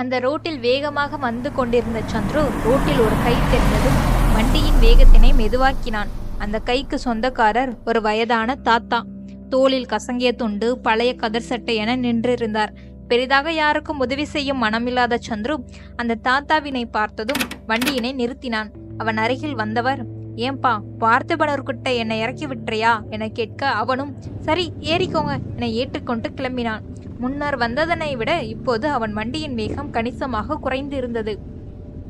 அந்த ரோட்டில் வேகமாக வந்து கொண்டிருந்த சந்துரு ரோட்டில் ஒரு கை தெரிந்ததும் வண்டியின் வேகத்தினை மெதுவாக்கினான். அந்த கைக்கு சொந்தக்காரர் ஒரு வயதான தாத்தா. தோளில் கசங்கிய துண்டு பழைய கதர் சட்டை என நின்றிருந்தார். பெரிதாக யாருக்கும் உதவி செய்யும் மனமில்லாத சந்துரு அந்த தாத்தாவினை பார்த்ததும் வண்டியினை நிறுத்தினான். அவன் அருகில் வந்தவர் ஏன்பா பார்த்திபனர்கிட்ட என்னை இறக்கி விட்டுறியா? என கேட்க அவனும் சரி ஏறிக்கோங்க என ஏற்றுக்கொண்டு கிளம்பினான். முன்னர் வந்ததனை விட இப்போது அவன் வண்டியின் வேகம் கணிசமாக குறைந்து இருந்தது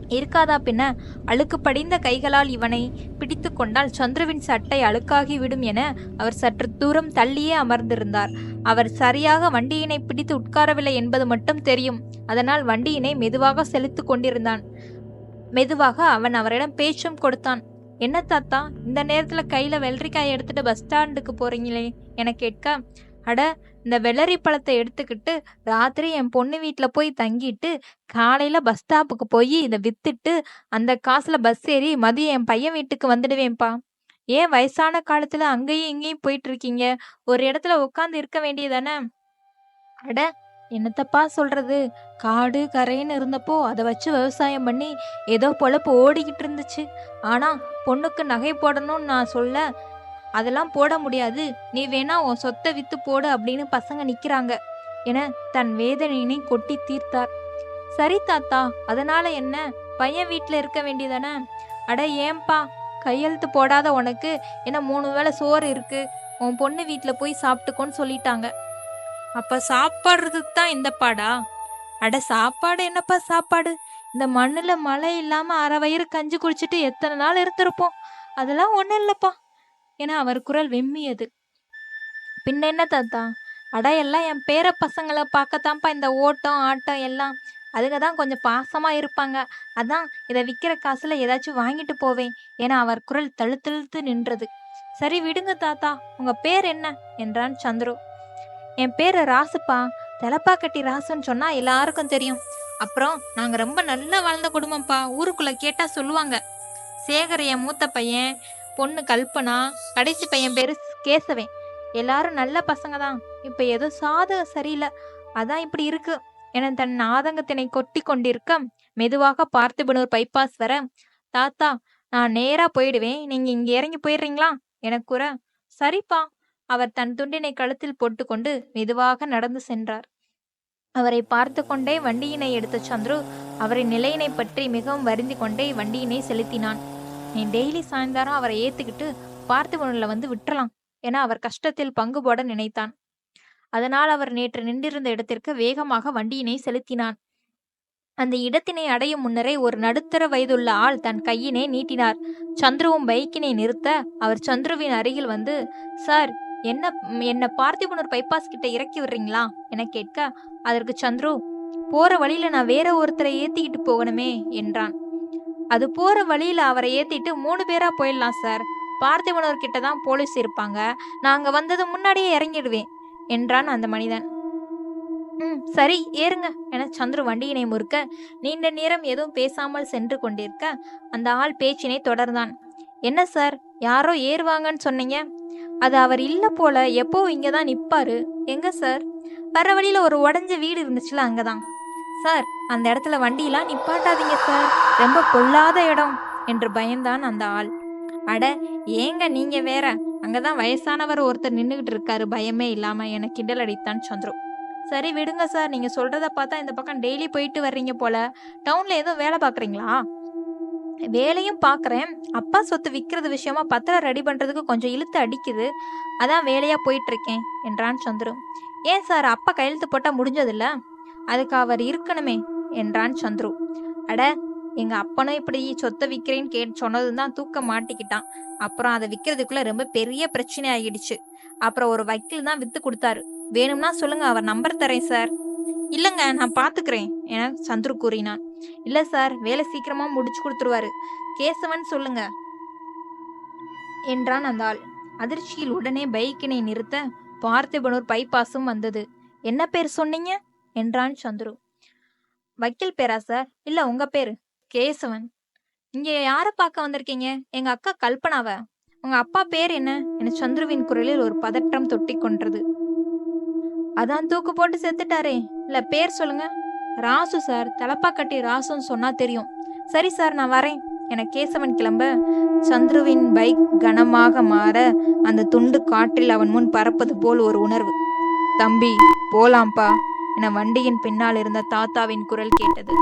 இருக்காதா பின்ன? அழுக்கு படிந்த கைகளால் இவனை பிடித்து கொண்டால் சந்துருவின் சட்டை அழுக்காகிவிடும் என அவர் சற்று தூரம் தள்ளியே அமர்ந்திருந்தார். அவர் சரியாக வண்டியினை பிடித்து உட்காரவில்லை என்பது மட்டும் தெரியும். அதனால் வண்டியினை மெதுவாக செலுத்து கொண்டிருந்தான். மெதுவாக அவன் அவரிடம் பேச்சும் கொடுத்தான். என்ன தாத்தா இந்த நேரத்தில் கையில் வெள்ளரிக்காய் எடுத்துட்டு பஸ் ஸ்டாண்டுக்கு போறீங்களே? என கேட்க அட இந்த வெள்ளரி பழத்தை எடுத்துக்கிட்டு ராத்திரி என் பொண்ணு வீட்டில் போய் தங்கிட்டு காலையில் பஸ் ஸ்டாப்புக்கு போய் இதை வித்துட்டு அந்த காசில் பஸ் ஏறி மதியம் என் பையன் வீட்டுக்கு வந்துடுவேன்ப்பா. ஏன் வயசான காலத்தில் அங்கேயும் இங்கேயும் போயிட்டு இருக்கீங்க ஒரு இடத்துல உட்காந்து இருக்க வேண்டியதானே அட என்னத்தப்பா சொல்றது? காடு கரைன்னு இருந்தப்போ அதை வச்சு விவசாயம் பண்ணி ஏதோ பொழப்பு ஓடிக்கிட்டு இருந்துச்சு. ஆனா பொண்ணுக்கு நகை போடணும்னு நான் சொல்ல அதெல்லாம் போட முடியாது. நீ வேணா உன் சொத்தை வித்து போடு அப்படின்னு பசங்க நிக்கிறாங்க. என தன் வேதனையினை கொட்டி தீர்த்தார். சரி தாத்தா அதனால என்ன? பையன் வீட்டில் இருக்க வேண்டியதானே? அட ஏன்பா கையெழுத்து போடாத உனக்கு. ஏன்னா மூணு வேளை சோறு இருக்கு. உன் பொண்ணு வீட்டில் போய் சாப்பிட்டுக்கோன்னு சொல்லிட்டாங்க. அப்ப சாப்பாடுறதுக்கு தான் இந்த பாடா? அட சாப்பாடு என்னப்பா சாப்பாடு? இந்த மண்ணுல மழை இல்லாம அரை வயிறு கஞ்சி குடிச்சிட்டு எத்தனை நாள் இருந்திருப்போம்? அதெல்லாம் ஒன்றும் இல்லைப்பா. என அவர் குரல் வெம்மியது. பின்ன என்ன தாத்தா? அட எல்லாம் என் பேர பசங்களை பார்க்கத்தான்ப்பா இந்த ஓட்டம் ஆட்டம் எல்லாம். அதுங்க தான் கொஞ்சம் பாசமா இருப்பாங்க. அதான் இதை விற்கிற காசுல ஏதாச்சும் வாங்கிட்டு போவேன் என அவர் குரல் தழுத்தழுத்து நின்றது. சரி விடுங்க தாத்தா உங்க பேர் என்ன? என்றான் சந்துரு. என் பேர் ராசுப்பா. தலப்பாக்கட்டி ராசுன்னு சொன்னா எல்லாருக்கும் தெரியும். அப்புறம் நாங்க ரொம்ப நல்லா வாழ்ந்த குடும்பம்ப்பா. ஊருக்குள்ள கேட்டா சொல்லுவாங்க. சேகர் என் மூத்த பையன். பொண்ணு கல்பனா கடைசி பையன் பேரு கேசவன். எல்லாரும் நல்ல பசங்க தான் இப்ப ஏதோ சாதகம் சரியில்லை. அதான் இப்படி இருக்கு. என தன் ஆதங்கத்தினை கொட்டி கொண்டிருக்க மெதுவாக பார்த்திபனூர் பைபாஸ் வர தாத்தா நான் நேரா போயிடுவேன். நீங்க இங்க இறங்கி போயிடுறீங்களா? என கூற சரிப்பா. அவர் தன் துண்டினை கழுத்தில் போட்டுக்கொண்டு மெதுவாக நடந்து சென்றார். அவரை பார்த்து கொண்டே வண்டியினை எடுத்த சந்துரு அவரின் நிலையினை பற்றி மிகவும் வருந்தி கொண்டே வண்டியினை செலுத்தினான். நீ டெய்லி சாயந்தரம் அவரை ஏத்துக்கிட்டு பார்த்திபனில் வந்து விட்டுறலாம் என அவர் கஷ்டத்தில் பங்கு போட நினைத்தான். அதனால் அவர் நேற்று நின்றிருந்த இடத்திற்கு வேகமாக வண்டியினை செலுத்தினான். அந்த இடத்தினை அடையும் முன்னரே ஒரு நடுத்தர வயதுள்ள ஆள் தன் கையினை நீட்டினார். சந்துருவும் பைக்கினை நிறுத்த அவர் சந்துருவின் அருகில் வந்து சார் என்ன என்ன பார்த்திபனூர் பைபாஸ் கிட்ட இறக்கி விடுறீங்களா? என கேட்க அதற்கு சந்துரு போற வழியில நான் வேற ஒருத்தரை ஏத்திக்கிட்டு போகணுமே என்றான். அது போற வழியில அவரை ஏத்திட்டு மூணு பேரா போயிடலாம் சார். பார்த்திபனூர் கிட்ட தான் போலீஸ் இருப்பாங்க. நாங்க வந்தது முன்னாடியே இறங்கிடுவேன் என்றான் அந்த மனிதன். ம் சரி ஏறுங்க என சந்துரு வண்டியினை முறுக்க நீண்ட நேரம் எதுவும் பேசாமல் சென்று கொண்டிருக்க அந்த ஆள் பேச்சினை தொடர்ந்தான். என்ன சார் யாரோ ஏறுவாங்கன்னு சொன்னீங்க? அது அவர் இல்ல போல எப்போ இங்கே தான் நிப்பாரு? எங்க சார்? வர வழியில ஒரு உடஞ்ச வீடு இருந்துச்சுல அங்கதான். சார் அந்த இடத்துல வண்டியெல்லாம் நிப்பாட்டாதீங்க சார். ரொம்ப பொல்லாத இடம் என்று பயந்தான் அந்த ஆள். அட ஏங்க நீங்க வேற? அங்கதான் வயசானவர் ஒருத்தர் நின்றுகிட்டு இருக்காரு பயமே இல்லாம. என கிண்டல் அடித்தான் சந்துரு. சரி விடுங்க சார். நீங்க சொல்றத பார்த்தா இந்த பக்கம் டெய்லி போயிட்டு வர்றீங்க போல. டவுன்ல ஏதோ வேலை பாக்குறீங்களா வேலையும் பார்க்குறேன். அப்பா சொத்து விற்கிறது விஷயமா பத்திரம் ரெடி பண்ணுறதுக்கு கொஞ்சம் இழுத்து அடிக்குது. அதான் வேலையாக போயிட்டு இருக்கேன் என்றான் சந்துரு. ஏன் சார் அப்பா கையெழுத்து போட்டால் முடிஞ்சதில்ல? அதுக்கு அவர் இருக்கணுமே என்றான் சந்துரு. அட எங்கள் அப்பனும் இப்படி சொத்தை விற்கிறேன்னு கேட்டு சொன்னதும் தான் தூக்க மாட்டிக்கிட்டான். அப்புறம் அதை விற்கிறதுக்குள்ள ரொம்ப பெரிய பிரச்சனை ஆகிடுச்சு அப்புறம் ஒரு வக்கீல் தான் வித்து கொடுத்தாரு. வேணும்னா சொல்லுங்க அவர் நம்பர் தரேன் சார். இல்லைங்க நான் பார்த்துக்கிறேன் என சந்துரு கூறினான். இல்லை சார் வேலை சீக்கிரமா முடிச்சு கொடுத்துருவாரு. கேசவன் சொல்லுங்க என்றான் அந்த ஆள். அதிர்ச்சியில் உடனே பைக்கினை நிறுத்த பார்த்திபனூர் பைபாஸும் வந்தது. என்ன பேர் சொன்னீங்க? என்றான் சந்துரு. வக்கீல் பேரா சார்? இல்ல உங்க பேரு? கேசவன். இங்க யாரை பார்க்க வந்திருக்கீங்க? எங்க அக்கா கல்பனாவ? உங்க அப்பா பேர் என்ன? என சந்துருவின் குரலில் ஒரு பதற்றம் தொட்டி கொன்றது. அதான் தூக்கு போட்டு செத்துட்டாரே. இல்ல பேர் சொல்லுங்க. ராசு சார். தலப்பாக்கட்டி ராசுன்னு சொன்னா தெரியும். சரி சார் நான் வரேன். என கேசவன் கிளம்ப சந்துருவின் பைக் கனமாக மாற அந்த துண்டு காற்றில் அவன் முன் பறப்பது போல் ஒரு உணர்வு. தம்பி போலாம்பா என வண்டியின் பின்னால் இருந்த தாத்தாவின் குரல் கேட்டது.